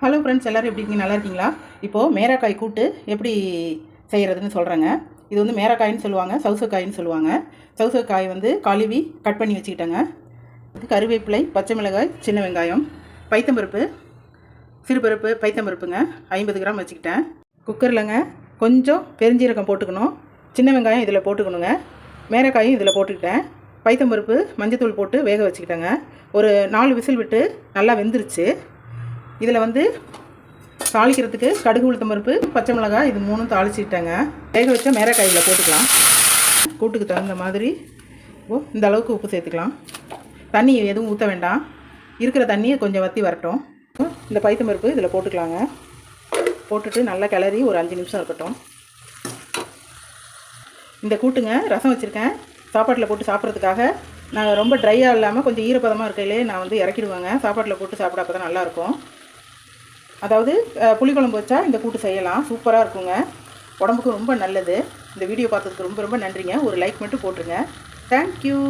Hello friends எல்லோரும் எப்படி இருக்கீங்க? நல்லா இருக்கீங்களா? இப்போது மேராக்காய் கூட்டு எப்படி செய்கிறதுன்னு சொல்கிறேங்க இது வந்து மேராக்காயின்னு சொல்லுவாங்க சவுசக்காயின்னு சொல்லுவாங்க. சவுசக்காய் வந்து கழுவி கட் பண்ணி வச்சுக்கிட்டேங்க. இது கருவேப்பிலை பச்சை மிளகாய் சின்ன வெங்காயம் பைத்தம்பருப்பு சிறுபருப்பு பைத்தம்பருப்புங்க. ஐம்பது கிராம் வச்சுக்கிட்டேன். குக்கரில்ங்க கொஞ்சம் பெருஞ்சீரகம் போட்டுக்கணும். சின்ன வெங்காயம் இதில் போட்டுக்கணுங்க. மேரக்காயும் இதில் போட்டுக்கிட்டேன். பைத்தம்பருப்பு மஞ்சத்தூள் போட்டு வேக வச்சுக்கிட்டேங்க. ஒரு நாலு விசில் விட்டு நல்லா வெந்துருச்சு. இதில் வந்து தாளிக்கிறதுக்கு கடுகு உளுத்தம் பருப்பு பச்சை மிளகாய் இது மூணும் தாளிச்சிட்டேங்க. வேக வச்ச மேரக்காயில் போட்டுக்கலாம். கூட்டுக்கு தகுந்த மாதிரி ஓ இந்த அளவுக்கு உப்பு சேர்த்துக்கலாம். தண்ணி எதுவும் ஊற்ற வேண்டாம். இருக்கிற தண்ணியை கொஞ்சம் வற்றி வரட்டும். இந்த பைத்தம் பருப்பு இதில் போட்டுக்கலாங்க. போட்டுட்டு நல்லா கிளறி ஒரு அஞ்சு நிமிஷம் இருக்கட்டும். இந்த கூட்டுங்க ரசம் வச்சுருக்கேன். சாப்பாட்டில் போட்டு சாப்பிட்றதுக்காக. நான் ரொம்ப ட்ரையாக இல்லாமல் கொஞ்சம் ஈரப்பதமாக இருக்கையிலே நான் வந்து இறக்கிடுவேங்க. சாப்பாட்டில் போட்டு சாப்பிட அப்போ தான் நல்லாயிருக்கும். அதாவது புளிக்குழம்பு வச்சா இந்த கூட்டு செய்யலாம். சூப்பராக இருக்குங்க. உடம்புக்கு ரொம்ப நல்லது. இந்த வீடியோ பார்த்ததுக்கு ரொம்ப ரொம்ப நன்றிங்க. ஒரு லைக் மட்டும் போட்டுருங்க. தேங்க்யூ